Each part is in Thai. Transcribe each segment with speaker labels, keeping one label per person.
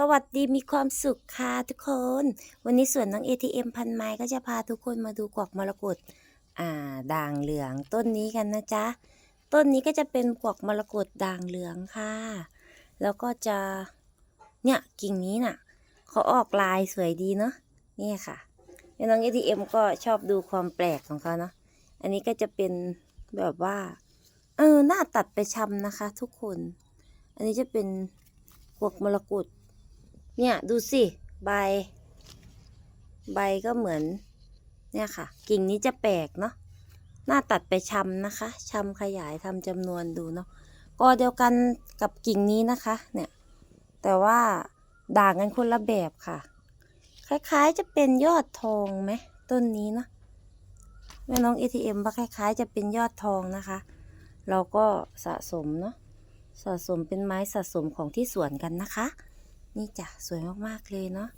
Speaker 1: สวัสดีมีความสุขค่ะทุกคน วันนี้ส่วนน้อง ATM พันไม้ก็จะพาทุกคนมาดูกวักมรกตอ่า ด่างเหลืองต้นนี้กันนะจ๊ะ ต้นนี้ก็จะเป็นกวักมรกตด่างเหลืองค่ะ แล้วก็จะเนี่ยกิ่งนี้น่ะเขาออกลายสวยดีเนาะนี่ค่ะแล้วน้อง ATM ก็ชอบดูความแปลกของเขาเนาะอันนี้ก็จะเป็นแบบว่า เออหน้าตัดไปชำนะคะ ทุกคน อันนี้จะเป็นกวักมรกต เนี่ยดูสิใบ ใบก็เหมือน เนี่ยค่ะ กิ่งนี้จะแปลกเนาะหน้าตัดไปชำนะคะชำขยายทำจำนวนดูเนาะก็เดียวกันกับกิ่งนี้นะคะ เนี่ย แต่ว่าด่างกันคนละแบบค่ะ คล้ายๆจะเป็นยอดทองไหมต้นนี้เนาะแม่น้อง ATM ว่าคล้ายๆ จะเป็นยอดทองนะคะ เราก็สะสมเนาะสะสมเป็นไม้สะสมของที่สวนกันนะคะ นี่จ้ะสวยมากๆเลยเนาะ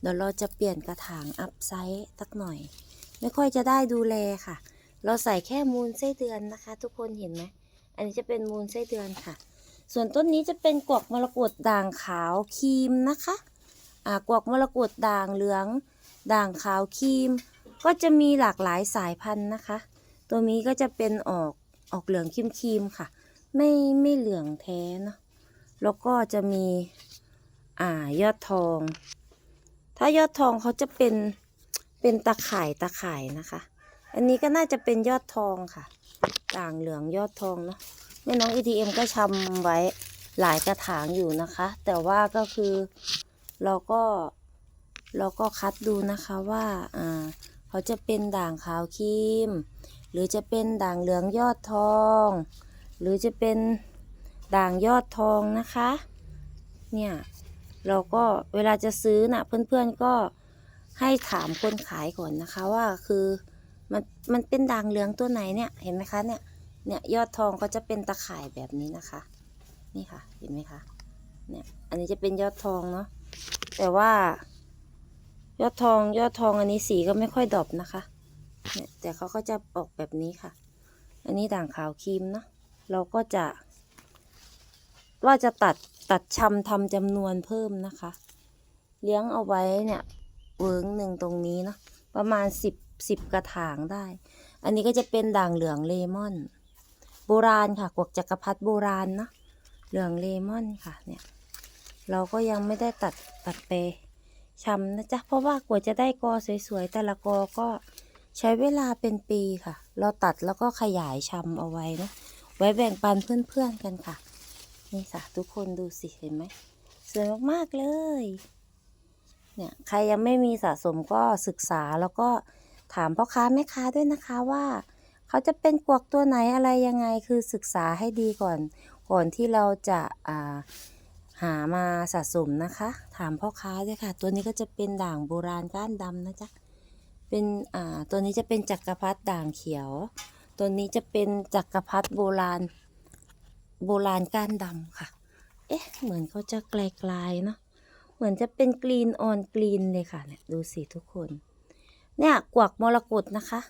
Speaker 1: เดี๋ยวเราจะเปลี่ยนกระถางอัพไซส์สักหน่อย ไม่ค่อยจะได้ดูแลค่ะ เราใส่แค่มูลไส้เดือนนะคะ ทุกคนเห็นไหมอันนี้จะเป็นมูลไส้เดือนค่ะ ส่วนต้นนี้จะเป็นกวกมรกตด่างขาวครีมนะคะอ่ากวกมรกตด่างเหลือง ด่างขาวครีม ก็จะมีหลากหลายสายพันธุ์นะคะ ตัวนี้ก็จะเป็นออกออกเหลืองครีมครีมค่ะ ไม่ไม่เหลืองแท้เนาะแล้วก็จะมี อ่ายอดทอง ถ้ายอดทองเขาจะเป็นเป็นตะข่ายตะข่ายนะคะ อันนี้ก็น่าจะเป็นยอดทองค่ะ ต่างเหลืองยอดทองเนาะแม่น้อง ETM ก็ชำไว้หลายกระถางอยู่นะคะ แต่ว่าก็คือเราก็เราก็คัดดูนะคะว่าอ่าเขาจะเป็นด่างขาวครีม หรือจะเป็นด่างเหลืองยอดทอง หรือจะเป็นด่างยอดทองนะคะ เนี่ย เราก็เวลาจะซื้อนะ่ะเพื่อนๆก็ให้ถามคนขายก่อนนะคะว่าคือมันมันเป็นด่างเหลืองตัวไหนเนี่ยเห็นไหมคะเนี่ยเนี่ยยอดทองก็จะเป็นตะข่ายแบบนี้นะคะ นี่ค่ะเห็นไหมคะเนี่ยอันนี้จะเป็นยอดทองเนาะแต่ว่ายอดทองยอดทองอันนี้สีก็ไม่ค่อยดอปนะคะเนี่ยแต่เขาก็จะออกแบบนี้ค่ะ อันนี้ด่างขาวครีมเนาะเราก็จะ ว่าจะตัดตัดชำทำจำนวนเพิ่มนะคะ เลี้ยงเอาไว้เนี่ยเวิร์งหนึ่งตรงนี้เนาะประมาณสิบสิบกระถางได้ อันนี้ก็จะเป็นด่างเหลืองเลมอน โบราณค่ะกวกจักรพรรดิโบราณเนาะเหลืองเลมอนค่ะเนี่ยเราก็ยังไม่ได้ตัดตัดไปชำนะจ๊ะเพราะว่ากว่าจะได้กอสวยๆแต่ละกอก็ใช้เวลาเป็นปีค่ะ เราตัดแล้วก็ขยายชำเอาไว้เนาะไว้แบ่งปันเพื่อนๆกันค่ะ นี่ค่ะทุกคนดูสิเห็นไหมสวยมากๆเลย เนี่ยใครยังไม่มีสะสมก็ศึกษาแล้วก็ถามพ่อค้าแม่ค้าด้วยนะคะว่า เขาจะเป็นกวกตัวไหนอะไรยังไงคือศึกษาให้ดีก่อน ก่อนที่เราจะอ่าหามาสะสมนะคะ ถามพ่อค้าด้วยค่ะ ตัวนี้ก็จะเป็นด่างโบราณก้านดำนะจ๊ะเป็นอ่าตัวนี้จะเป็นจักรพรรดิด่างเขียว ตัวนี้จะเป็นจักรพรรดิโบราณ โบราณก้านดำค่ะ เอ๊ะ เหมือนเขาจะไกลๆเนาะ เหมือนจะเป็นกรีนออนกรีนเลยค่ะเนี่ยดูสิทุกคน เนี่ยกวักมรกตนะคะ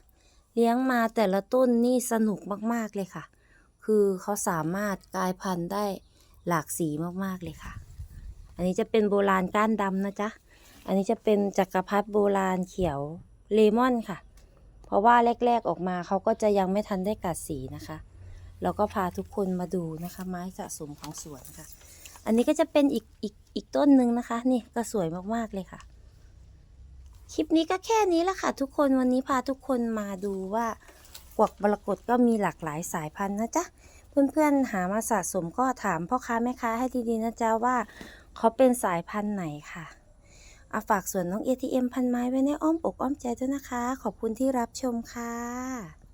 Speaker 1: เลี้ยงมาแต่ละต้นนี่สนุกมากๆเลยค่ะ คือเขาสามารถกลายพันธุ์ได้หลากสีมากๆเลยค่ะ อันนี้จะเป็นโบราณก้านดำนะจ๊ะ อันนี้จะเป็นจักรพรรดิโบราณเขียวเลมอนค่ะ เพราะว่าแรก ๆออกมาเขาก็จะยังไม่ทันได้กัดสีนะคะ แล้วก็พาทุกคนมาดูนะคะ ไม้สะสมของสวนค่ะ อันนี้ก็จะเป็นอีกอีกอีกต้นหนึ่งนะคะ นี่ก็สวยมากๆเลยค่ะ คลิปนี้ก็แค่นี้ละค่ะ ทุกคนวันนี้พาทุกคนมาดูว่ากวักมรกตก็มีหลากหลายสายพันธุ์นะจ๊ะเพื่อนๆหามาสะสมก็ถามพ่อค้าแม่ค้าให้ดีๆนะจ๊ะว่าเขาเป็นสายพันธุ์ไหนค่ะเอาฝากส่วนน้อง ATM พันไม้ไว้ในอ้อมอกอ้อมใจด้วยนะคะ ขอบคุณที่รับชมค่ะ